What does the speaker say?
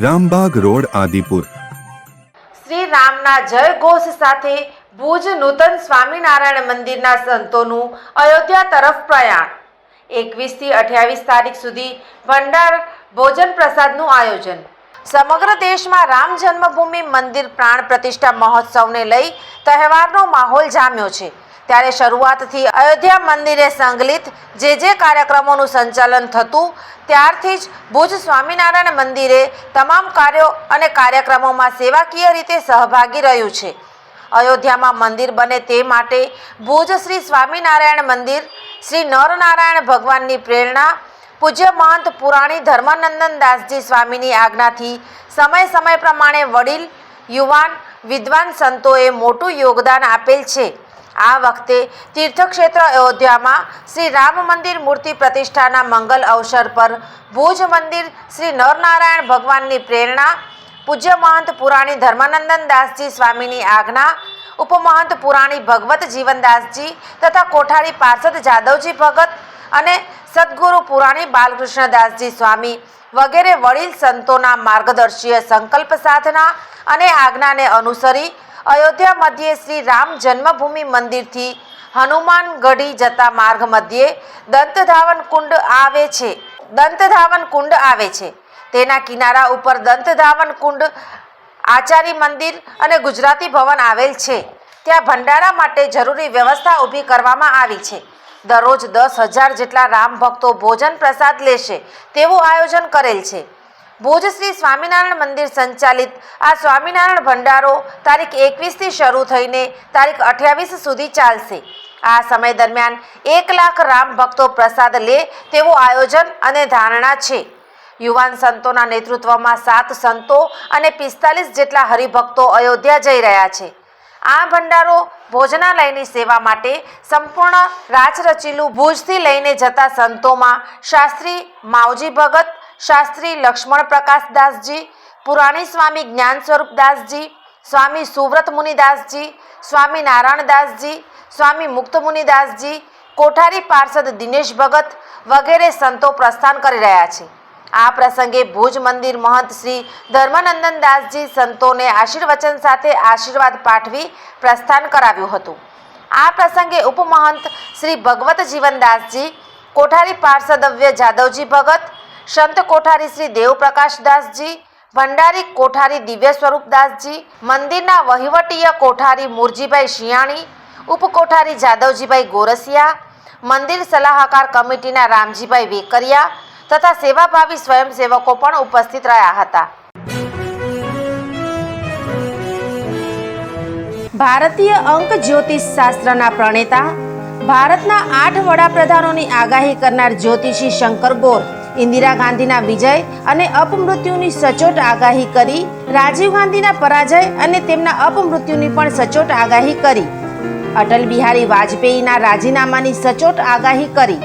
Rambagh road, Adipur. Shri રામના જય ઘોષ સાથે ભુજ નૂતન સ્વામિનારાયણ મંદિરના સંતોનું અયોધ્યા તરફ પ્રયાણ. એકવીસથી અઠ્યાવીસ તારીખ સુધી ભંડાર ભોજન પ્રસાદનું આયોજન. સમગ્ર દેશમાં રામ જન્મભૂમિ મંદિર પ્રાણ પ્રતિષ્ઠા મહોત્સવને લઈ તહેવારનો માહોલ જામ્યો છે. ત્યારે શરૂઆતથી અયોધ્યા મંદિરે સંકલિત જે જે કાર્યક્રમોનું સંચાલન થતું, ત્યારથી જ ભુજ સ્વામિનારાયણ મંદિરે તમામ કાર્યો અને કાર્યક્રમોમાં સેવાકીય રીતે સહભાગી રહ્યું છે. અયોધ્યામાં મંદિર બને તે માટે ભુજ શ્રી સ્વામિનારાયણ મંદિર, શ્રી નરનારાયણ ભગવાનની પ્રેરણા પૂજ્ય મહંત પુરાણી ધર્માનંદન દાસજી સ્વામીની આજ્ઞાથી સમય સમય પ્રમાણે વડીલ, યુવાન, વિદ્વાન સંતોએ મોટું યોગદાન આપેલ છે. આ વખતે તીર્થક્ષેત્ર અયોધ્યામાં શ્રી રામ મંદિર મૂર્તિ પ્રતિષ્ઠાના મંગલ અવસર પર ભુજ મંદિર શ્રી નરનારાયણ ભગવાનની પ્રેરણા, પૂજ્ય મહંત પુરાણી ધર્માનંદન દાસજી સ્વામીની આજ્ઞા, ઉપમહંત પુરાણી ભગવત જીવનદાસજી તથા કોઠારી પાર્ષદ જાદવજી ભગત અને સદગુરુ પુરાણી બાલકૃષ્ણદાસજી સ્વામી વગેરે વડીલ સંતોના માર્ગદર્શીય સંકલ્પ સાધના અને આજ્ઞાને અનુસરી અયોધ્યા મધ્યે શ્રી રામ જન્મભૂમિ મંદિરથી હનુમાનગઢી જતા માર્ગ મધ્યે દંતધાવન કુંડ આવે છે. દંતધાવન કુંડ આવે છે. તેના કિનારા ઉપર દંતધાવન કુંડ, આચાર્ય મંદિર અને ગુજરાતી ભવન આવેલ છે. ત્યાં ભંડારા માટે જરૂરી વ્યવસ્થા ઊભી કરવામાં આવી છે. દરરોજ દસ હજાર જેટલા રામ ભક્તો ભોજન પ્રસાદ લેશે તેવું આયોજન કરેલ છે. ભુજ શ્રી સ્વામિનારાયણ મંદિર સંચાલિત આ સ્વામિનારાયણ ભંડારો તારીખ એકવીસથી શરૂ થઈને તારીખ અઠ્યાવીસ સુધી ચાલશે. આ સમય દરમિયાન એક લાખ રામ ભક્તો પ્રસાદ લે તેવું આયોજન અને ધારણા છે. યુવાન સંતોના નેતૃત્વમાં સાત સંતો અને પિસ્તાલીસ જેટલા હરિભક્તો અયોધ્યા જઈ રહ્યા છે. આ ભંડારો ભોજનાલયની સેવા માટે સંપૂર્ણ રાચરચીલું ભુજથી લઈને જતા સંતોમાં શાસ્ત્રી માવજી ભગત, શાસ્ત્રી લક્ષ્મણ પ્રકાશદાસજી પુરાણી સ્વામી જ્ઞાન સ્વરૂપદાસજી સ્વામી સુવ્રત મુનિદાસજી સ્વામી નારાયણદાસજી સ્વામી મુક્ત મુનિદાસજી કોઠારી પાર્ષદ દિનેશ ભગત વગેરે સંતો પ્રસ્થાન કરી રહ્યા છે. આ પ્રસંગે ભુજ મંદિર મહંત શ્રી ધર્માનંદન દાસજી સંતોને આશીર્વચન સાથે આશીર્વાદ પાઠવી પ્રસ્થાન કરાવ્યું હતું. આ પ્રસંગે ઉપમહંત શ્રી ભગવત જીવનદાસજી કોઠારી પાર્ષદવ્ય જાદવજી ભગત, સંત કોઠારી શ્રી દેવપ્રકાશદાસજી ભંડારી કોઠારી દિવ્ય સ્વરૂપદાસજી મંદિરના વહીવટીય કોઠારી મુરજીભાઈ શિયાણી ઉપકોઠારી જાદવજીભાઈ ગોરસિયા, મંદિર સલાહકાર કમિટીના રામજીભાઈ વેકરિયા તથા સેવાભાવી સ્વયંસેવકો પણ ઉપસ્થિત રહ્યા હતા. ભારતીય અંક જ્યોતિષ શાસ્ત્રના પ્રણેતા, ભારતના આઠ વડાપ્રધાનોની આગાહી કરનાર જ્યોતિષી શંકર ગોર, ઇન્દિરા ગાંધીના વિજય અને અપમૃત્યુની સચોટ આગાહી કરી, રાજીવ ગાંધીના પરાજય અને તેમના અપમૃત્યુની પણ સચોટ આગાહી કરી. અટલ બિહારી વાજપેયીના રાજીનામાની સચોટ આગાહી કરી.